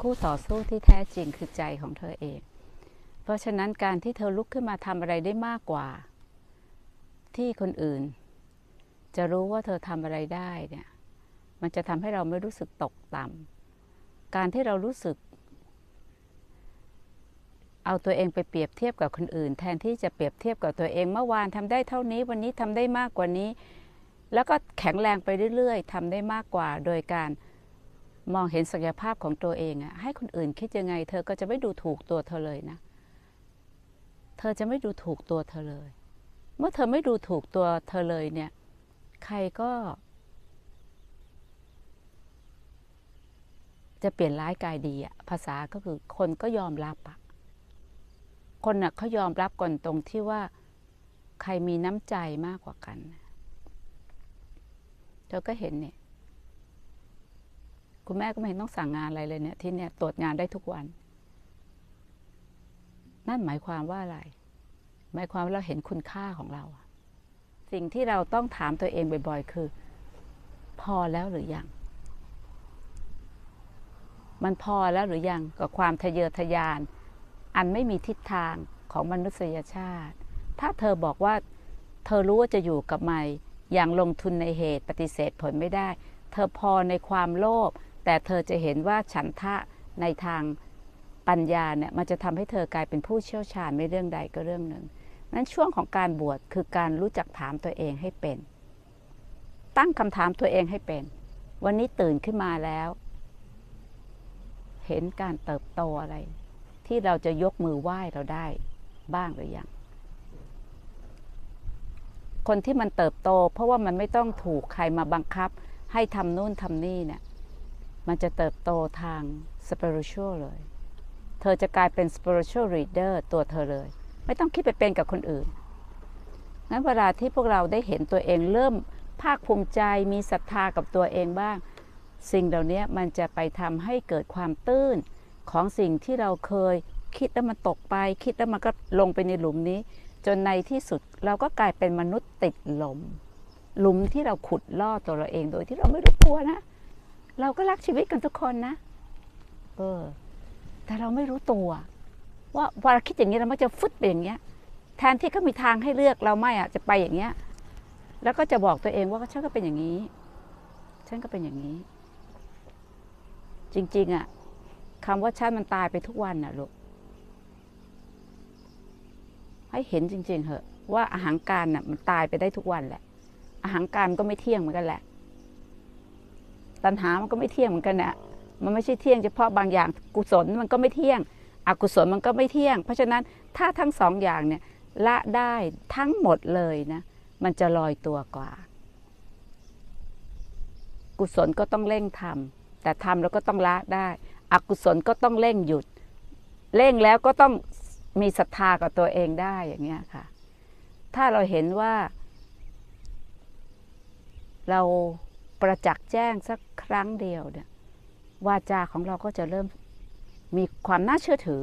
คู่ต่อสู้ที่แท้จริงคือใจของเธอเอง เพราะฉะนั้นการที่เธอลุกขึ้นมาทำอะไรได้มากกว่า ที่คนอื่น จะรู้ว่าเธอทำอะไรได้เนี่ยมันจะทำให้เราไม่รู้สึกตกต่ำการที่เรารู้สึก เอาตัวเองไปเปรียบเทียบกับคนอื่น แทนที่จะเปรียบเทียบกับตัวเองเมื่อวานทำได้เท่านี้ วันนี้ทำได้มากกว่านี้ แล้วก็แข็งแรงไปเรื่อยๆทำได้มากกว่า โดยการ มองเห็นศักยภาพของตัวเองอะให้คนอื่นคิดยังไง เธอก็จะไม่ดูถูกตัวเธอเลยนะ เธอจะไม่ดูถูกตัวเธอเลย เมื่อเธอไม่ดูถูกตัวเธอเลยเนี่ย ใครก็ จะเปลี่ยนร้ายกายดีอะภาษาก็คือคนก็ยอมรับอะคนน่ะเขายอมรับก่อนตรงที่ว่า ใครมีน้ำใจมากกว่ากัน เธอก็เห็นเนี่ย คุณแม่ก็ไม่เห็นต้องสั่งงานอะไรเลยเนี่ยที่เนี่ยตรวจงานได้ทุกวัน นั่นหมายความว่าอะไร หมายความว่าเราเห็นคุณค่าของเรา สิ่งที่เราต้องถามตัวเองบ่อย ๆ คือ พอแล้วหรือยัง มันพอแล้วหรือยังกับความทะเยอทะยาน อันไม่มีทิศทางของมนุษยชาติ ถ้าเธอบอกว่า เธอรู้ว่าจะอยู่กับไม่อย่างลงทุนในเหตุปฏิเสธผลไม่ได้ เธอพอในความโลภ แต่เธอจะเห็นว่าฉันทะในทางปัญญาเนี่ยมันจะทำให้เธอกลายเป็นผู้เชี่ยวชาญไม่เรื่องใดก็เรื่องหนึ่งนั้นช่วงของการบวชคือการรู้จักถามตัวเองให้เป็น ตั้งคำถามตัวเองให้เป็น วันนี้ตื่นขึ้นมาแล้ว เห็นการเติบโตอะไร ที่เราจะยกมือไหว้เราได้บ้างหรือยังคนที่มันเติบโต เพราะว่ามันไม่ต้องถูกใครมาบังคับ ให้ทำนู่นทำนี่เนี่ย มันจะเติบโตทาง spiritual เลย เธอจะกลายเป็น spiritual leader ตัวเธอเลย ไม่ต้องคิดไปเป็นกับคนอื่น งั้นเวลาที่พวกเราได้เห็นตัวเองเริ่มภาคภูมิใจมีศรัทธากับตัวเองบ้าง สิ่งเหล่านี้มันจะไปทำให้เกิดความตื้นของสิ่งที่เราเคยคิดแล้วมันตกไป คิดแล้วมันก็ลงไปในหลุมนี้ จนในที่สุดเราก็กลายเป็นมนุษย์ติดลมหลุมที่เราขุดล่อตัวเราเองโดยที่เราไม่รู้ตัวนะ เราก็รักชีวิตกันทุกคนนะ เออ แต่เราไม่รู้ตัว ว่าพอเราคิดอย่างนี้เรามักจะฟึดไปอย่างเงี้ย แทนที่เขามีทางให้เลือกเราไม่อะจะไปอย่างเงี้ย แล้วก็จะบอกตัวเองว่าฉันก็เป็นอย่างนี้ ฉันก็เป็นอย่างนี้ จริง ๆอะคำว่าฉันมันตายไปทุกวันน่ะลูกให้เห็นจริง ๆเหอะว่าอาหารการน่ะมันตายไปได้ทุกวันแหละอาหารการมันก็ไม่เที่ยงเหมือนกันแหละ ตัณหามันก็ไม่เที่ยงเหมือนกันนะมันไม่ใช่เที่ยงเฉพาะบางอย่างกุศลมันก็ไม่เที่ยง อกุศลมันก็ไม่เที่ยง เพราะฉะนั้นถ้าทั้งสองอย่างเนี่ยละได้ทั้งหมดเลยนะ มันจะลอยตัวกว่า กุศลก็ต้องเร่งทำแต่ทำแล้วก็ต้องละได้ อกุศลก็ต้องเร่งหยุด เร่งแล้วก็ต้องมีศรัทธากับตัวเองได้อย่างเงี้ยค่ะ ถ้าเราเห็นว่า เรา ประจักษ์แจ้งสักครั้งเดียวเนี่ยวาจาของเราก็จะเริ่มมีความน่าเชื่อถือ